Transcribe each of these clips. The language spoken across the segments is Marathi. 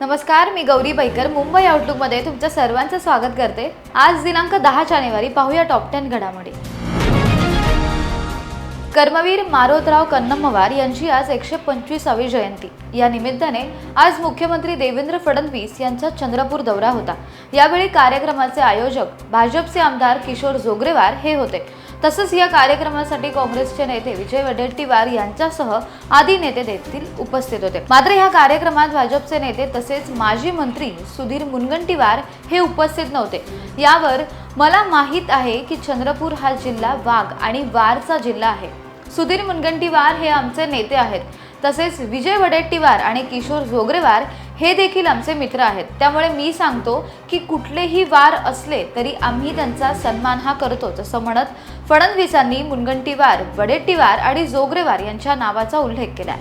नमस्कार मी गौरी बैकर. मुंबई आउटलुकमध्ये तुमचं सर्वांचं स्वागत करते. आज दिनांक दहा जानेवारी पाहूया टॉप टेन घडामोडी. कर्मवीर मारोतराव कन्नमवार यांची आज एकशे पंचवीसावी जयंती. या निमित्ताने आज मुख्यमंत्री देवेंद्र फडणवीस यांचा चंद्रपूर दौरा होता. यावेळी कार्यक्रमाचे आयोजक भाजपचे आमदार किशोर जोगरेवार हे होते. तसंच या कार्यक्रमासाठी काँग्रेसचे नेते विजय वडेट्टीवार यांच्यासह आदी नेते देखील उपस्थित होते. मात्र या कार्यक्रमात भाजपचे नेते तसेच माजी मंत्री सुधीर मुनगंटीवार हे उपस्थित नव्हते. यावर मला माहीत आहे की चंद्रपूर हा जिल्हा वाघ आणि वारचा जिल्हा आहे. सुधीर मुनगंटीवार हे आमचे नेते आहेत. तसेच विजय वडेट्टीवार आणि किशोर जोगरेवार हे देखील आमचे मित्र आहेत. त्यामुळे मी सांगतो की कुठलेही वार असले तरी आम्ही त्यांचा सन्मान हा करतो जसं म्हणत फडणवीसांनी मुनगंटीवार वडेट्टीवार आणि जोगरेवार यांच्या नावाचा उल्लेख केला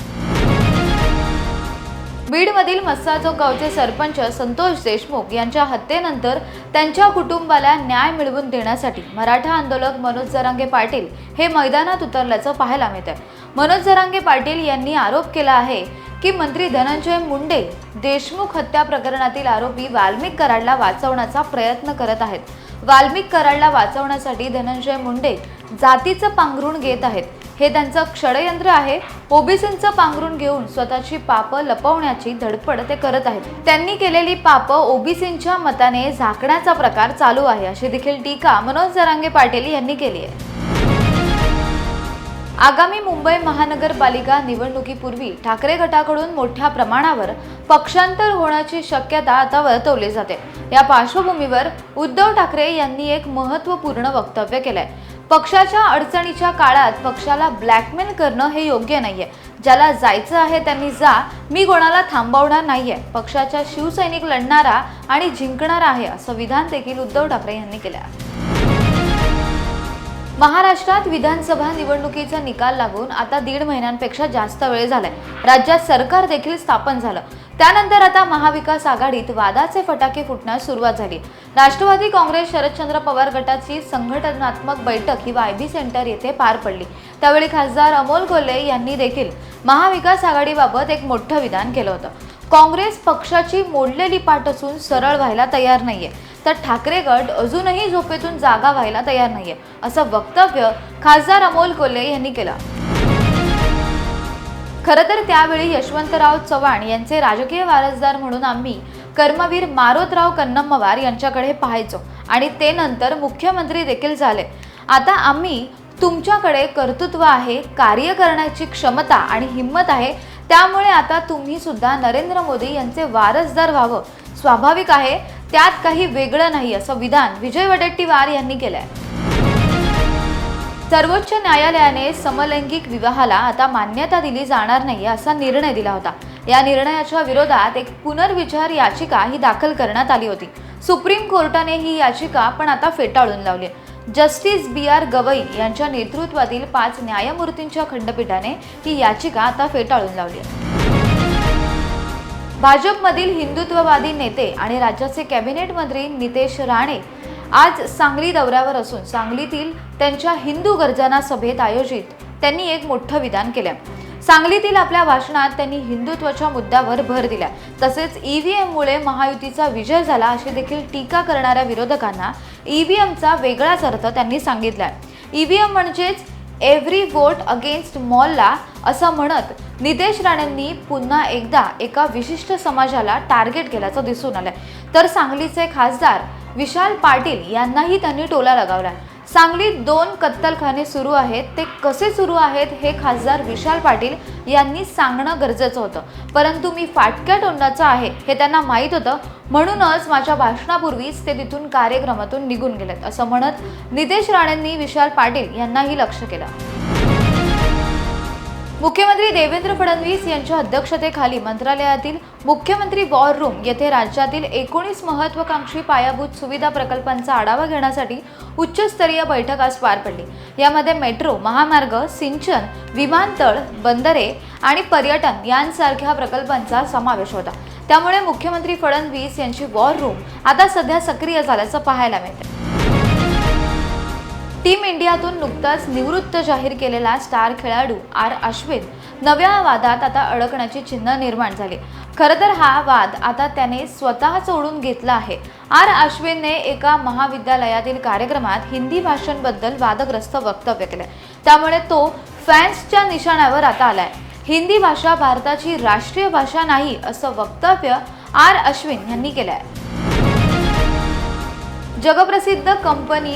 बीडमधील मस्साजो गावचे सरपंच संतोष देशमुख यांच्या हत्येनंतर त्यांच्या कुटुंबाला न्याय मिळवून देण्यासाठी मराठा आंदोलक मनोज जरांगे पाटील हे मैदानात उतरल्याचं पाहायला मिळतं आहे मनोज जरांगे पाटील यांनी आरोप केला आहे की मंत्री धनंजय मुंडे देशमुख हत्या प्रकरणातील आरोपी वाल्मिक कराडला वाचवण्याचा प्रयत्न करत आहेत. वाल्मिक कराडला वाचवण्यासाठी धनंजय मुंडे जातीचं पांघरुण घेत आहेत. हे त्यांचं षडयंत्र आहे. ओबीसींचं पांघरून घेऊन स्वतःची पापं लपवण्याची धडपड ते करत आहेत. त्यांनी केलेली पापं ओबीसींच्या मताने झाकण्याचा प्रकार चालू आहे अशी देखील टीका मनोज जरांगे पाटील यांनी केली आहे. आगामी मुंबई महानगरपालिका निवडणुकीपूर्वी ठाकरे गटाकडून मोठ्या प्रमाणावर पक्षांतर होण्याची शक्यता आता वर्तवली जाते. या पार्श्वभूमीवर उद्धव ठाकरे यांनी एक महत्त्वपूर्ण वक्तव्य केलंय. पक्षाच्या अडचणीच्या काळात पक्षाला ब्लॅकमेल करणं हे योग्य नाहीये. ज्याला जायचं आहे त्यांनी जा मी कोणाला थांबवणार नाहीये. पक्षाच्या शिवसैनिक लढणारा आणि जिंकणारा आहे असं विधान देखील उद्धव ठाकरे यांनी केलं आहे महाराष्ट्रात विधानसभा निवडणुकीचा निकाल लागून आता दीड महिन्यांपेक्षा जास्त वेळ झालाय. राज्यात सरकार देखील स्थापन झालं. त्यानंतर आता महाविकास आघाडीत वादाचे फटाके फुटण्यास सुरुवात झाली. राष्ट्रवादी काँग्रेस शरदचंद्र पवार गटाची संघटनात्मक बैठक ही वायबी सेंटर येथे पार पडली. त्यावेळी खासदार अमोल कोल्हे यांनी देखील महाविकास आघाडीबाबत एक मोठं विधान केलं होतं. काँग्रेस पक्षाची मोडलेली पाठ असून सरळ व्हायला तयार नाहीये. तर ठाकरे गट अजूनही झोपेतून जागा व्हायला तयार नाहीये असं वक्तव्य खासदार अमोल कोल्हे यांनी केलं. खरं तर त्यावेळी यशवंतराव चव्हाण यांचे राजकीय वारसदार म्हणून आम्ही कर्मवीर मारोतराव कन्नम्मवार यांच्याकडे पाहायचो आणि ते नंतर मुख्यमंत्री देखील झाले. आता आम्ही तुमच्याकडे कर्तृत्व आहे कार्य करण्याची क्षमता आणि हिंमत आहे त्यामुळे आता तुम्ही सुद्धा नरेंद्र मोदी यांचे वारसदार व्हावं. स्वाभाविक आहे त्यात काही वेगळं नाही असं विधान विजय वडेट्टीवार यांनी केलंय. सर्वोच्च न्यायालयाने समलैंगिक विवाहाला आता मान्यता दिली जाणार नाही असा निर्णय दिला होता. या निर्णयाच्या विरोधात एक पुनर्विचार याचिका ही दाखल करण्यात आली होती. सुप्रीम कोर्टाने ही याचिका पण आता फेटाळून लावली जस्टिस बी आर गवई यांच्या नेतृत्वातील पाच न्यायमूर्तींच्या खंडपीठाने ही याचिका आता फेटाळून लावली आहे. भाजपमधील हिंदुत्ववादी नेते आणि राज्याचे कॅबिनेट मंत्री नितेश राणे आज सांगली दौऱ्यावर असून सांगलीतील त्यांच्या हिंदू गर्जना सभेत आयोजित त्यांनी एक मोठं विधान केलं. सांगलीतील आपल्या भाषणात त्यांनी हिंदुत्वाच्या मुद्द्यावर भर दिला. तसेच ईव्हीएममुळे महायुतीचा विजय झाला अशी देखील टीका करणाऱ्या विरोधकांना ईव्हीएमचा वेगळाच अर्थ त्यांनी सांगितला ईव्हीएम म्हणजेच एव्हरी वोट अगेन्स्ट मॉलला असं म्हणत नितेश राणेंनी पुन्हा एकदा एका विशिष्ट समाजाला टार्गेट केल्याचं दिसून आलं तर सांगलीचे खासदार विशाल पाटील यांनाही त्यांनी टोला लगावला सांगलीत दोन कत्तलखाने सुरू आहेत. ते कसे सुरू आहेत हे खासदार विशाल पाटील यांनी सांगणं गरजेचं होतं. परंतु मी फाटक्या तोंडाचा आहे हे त्यांना माहीत होतं. म्हणूनच माझ्या भाषणापूर्वीच ते तिथून कार्यक्रमातून निघून गेलेत असं म्हणत नितेश राणेंनी विशाल पाटील यांनाही लक्ष केलं. मुख्यमंत्री देवेंद्र फडणवीस यांच्या अध्यक्षतेखाली मंत्रालयातील मुख्यमंत्री वॉर रूम येथे राज्यातील एकोणीस महत्वाकांक्षी पायाभूत सुविधा प्रकल्पांचा आढावा घेण्यासाठी उच्चस्तरीय बैठक आज पार पडली. यामध्ये मेट्रो महामार्ग सिंचन विमानतळ बंदरे आणि पर्यटन यांसारख्या प्रकल्पांचा समावेश होता. त्यामुळे मुख्यमंत्री फडणवीस यांची वॉर रूम आता सध्या सक्रिय झाल्याचं पाहायला मिळते टीम इंडियातून नुकताच निवृत्त जाहीर केलेला स्टार खेळाडू आर अश्विन नव्या वादात आता अडकण्याची चिन्ह निर्माण झाली. खरं तर हा वाद आता त्याने स्वतः सोडून घेतला आहे. आर अश्विनने एका महाविद्यालयातील कार्यक्रमात हिंदी भाषांबद्दल वादग्रस्त वक्तव्य केले. त्यामुळे तो फॅन्सच्या निशाण्यावर आता आलाय. हिंदी भाषा भारताची राष्ट्रीय भाषा नाही असं वक्तव्य आर अश्विन यांनी केलं आहे जगप्रसिद्ध कंपनी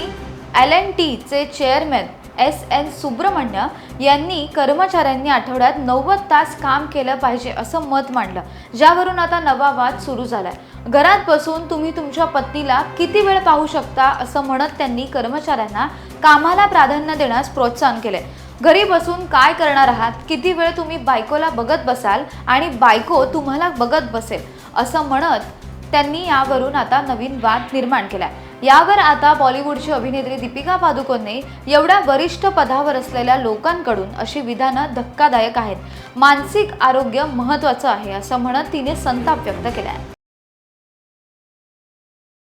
एल एन टीचे चेअरमॅन एस एन सुब्रमण्य यांनी कर्मचाऱ्यांनी आठवड्यात नव्वद तास काम केलं पाहिजे असं मत मांडलं. ज्यावरून आता नवा वाद सुरू झालाय. घरात बसून तुम्ही तुमच्या पत्नीला किती वेळ पाहू शकता असं म्हणत त्यांनी कर्मचाऱ्यांना कामाला प्राधान्य देण्यास प्रोत्साहन केले घरी बसून काय करणार आहात? किती वेळ तुम्ही बायकोला बघत बसाल आणि बायको तुम्हाला बघत बसेल? असं म्हणत त्यांनी यावरून आता नवीन वाद निर्माण केलाय. यावर आता बॉलिवूडची अभिनेत्री दीपिका पादुकोनने एवढ्या वरिष्ठ पदावर असलेल्या लोकांकडून अशी विधानं धक्कादायक आहेत. मानसिक आरोग्य महत्त्वाचं आहे असं म्हणत तिने संताप व्यक्त केलाय.